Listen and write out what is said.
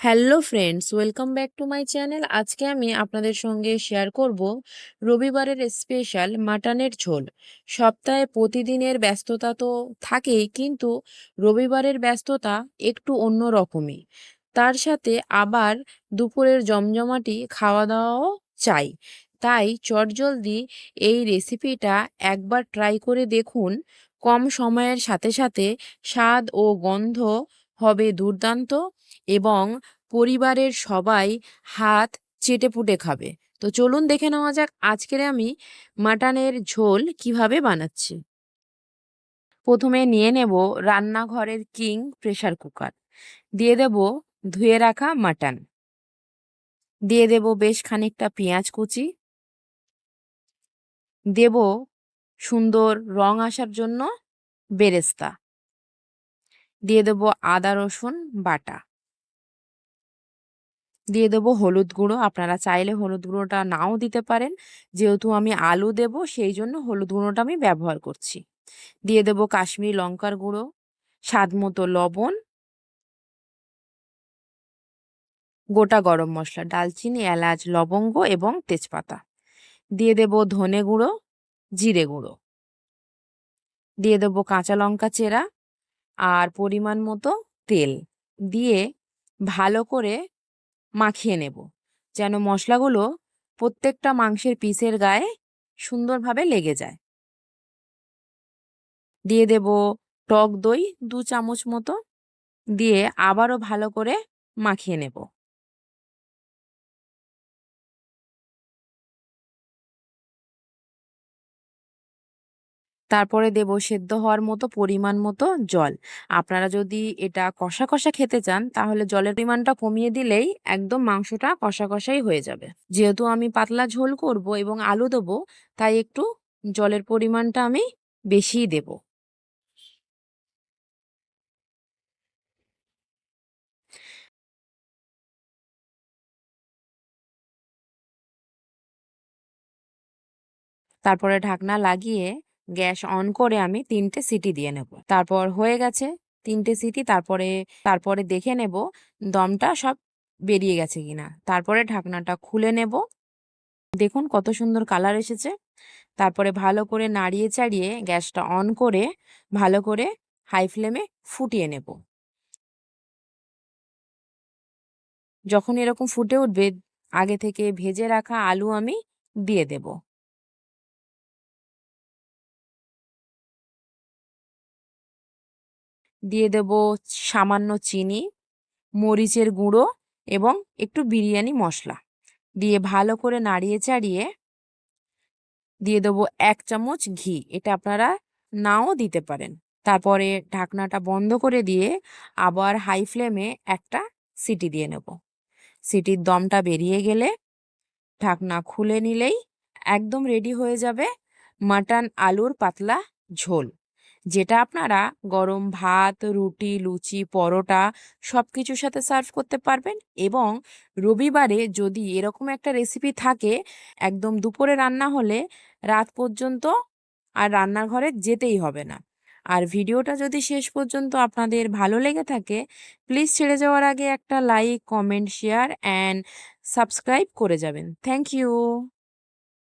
Hello friends, welcome back to my channel. আজকে আমি আপনাদের সঙ্গে শেয়ার করব রবিবারের স্পেশাল মাটনের ঝোল। সপ্তাহে প্রতিদিনের ব্যস্ততা তো থাকেই, কিন্তু রবিবারের ব্যস্ততা একটু অন্য রকমই। তার সাথে আবার দুপুরের জমজমাটি খাওয়া দাওয়াও চাই। তাই চটজলদি এই রেসিপিটা একবার ট্রাই করে দেখুন। কম সময়ের সাথে সাথে স্বাদ ও গন্ধ হবে দুর্দান্ত এবং পরিবারের সবাই হাত চেটেপুটে খাবে। তো চলুন দেখে নেওয়া যাক আজকের আমি মাটনের ঝোল কীভাবে বানাচ্ছি। প্রথমে নিয়ে নেব রান্নাঘরের কিং প্রেশার কুকার। দিয়ে দেব ধুয়ে রাখা মাটন। দিয়ে দেব বেশ খানিকটা পেঁয়াজ কুচি। দেব সুন্দর রং আসার জন্য বেরেস্তা। দিয়ে দেব আদা, রসুন, বাটা। দিয়ে দেবো হলুদ গুঁড়ো। আপনারা চাইলে হলুদ গুঁড়োটা নাও দিতে পারেন। যেহেতু আমি আলু দেব, সেই জন্য হলুদ গুঁড়োটা আমি ব্যবহার করছি। দিয়ে দেবো কাশ্মীরি লঙ্কার গুঁড়ো, স্বাদ মতো লবণ। গোটা গরম মশলা, ডালচিনি, এলাচ, লবঙ্গ এবং তেজপাতা। দিয়ে দেব ধনে গুঁড়ো, জিরে গুঁড়ো। দিয়ে দেবো কাঁচা লঙ্কা চেরা আর পরিমাণ মতো তেল দিয়ে ভালো করে মাখিয়ে নেব। যেন মশলাগুলো প্রত্যেকটা মাংসের পিসের গায়ে সুন্দরভাবে লেগে যায়। দিয়ে দেব টক দই দু চামচ মতো দিয়ে আবারও ভালো করে মাখিয়ে নেব। তারপরে দেব সেদ্ধ হওয়ার মতো পরিমাণ মতো জল। আপনারা যদি এটা কষা কষা খেতে চান, তাহলে জলের পরিমাণটা কমিয়ে দিলেই একদম মাংসটা কষা কষাই হয়ে যাবে। যেহেতু আমি পাতলা ঝোল করব এবং আলু দেবো, তাই একটু জলের পরিমাণটা আমি বেশিই দেব। তারপরে ঢাকনা লাগিয়ে গ্যাস অন করে আমি তিনটে সিটি দিয়ে নেব। তারপর হয়ে গেছে তিনটে সিটি, তারপরে তারপরে দেখে নেব দমটা সব বেরিয়ে গেছে কিনা। তারপরে ঢাকনাটা খুলে নেব। দেখুন কত সুন্দর কালার এসেছে। তারপরে ভালো করে নাড়িয়ে চাড়িয়ে গ্যাসটা অন করে ভালো করে হাই ফ্লেমে ফুটিয়ে নেব। যখন এরকম ফুটে উঠবে, আগে থেকে ভেজে রাখা আলু আমি দিয়ে দেবো। দিয়ে দেব সামান্য চিনি, মরিচের গুঁড়ো এবং একটু বিরিয়ানি মশলা। দিয়ে ভালো করে নাড়িয়ে চাড়িয়ে দিয়ে দেবো এক চামচ ঘি। এটা আপনারা নাও দিতে পারেন। তারপরে ঢাকনাটা বন্ধ করে দিয়ে আবার হাই ফ্লেমে একটা সিটি দিয়ে নেব। সিটির দমটা বেরিয়ে গেলে ঢাকনা খুলে নিলেই একদম রেডি হয়ে যাবে মাটন আলুর পাতলা ঝোল। যেটা আপনারা গরম ভাত, রুটি, লুচি, পরোটা সব কিছুর সাথে সার্ভ করতে পারবেন এবং রবিবারে যদি এরকম একটা রেসিপি থাকে, একদম দুপুরে রান্না হলে রাত পর্যন্ত আর রান্নাঘরে যেতেই হবে না। আর ভিডিওটা যদি শেষ পর্যন্ত আপনাদের ভালো লেগে থাকে প্লিজ ছেড়ে যাওয়ার আগে একটা like comment share and subscribe করে যাবেন। Thank you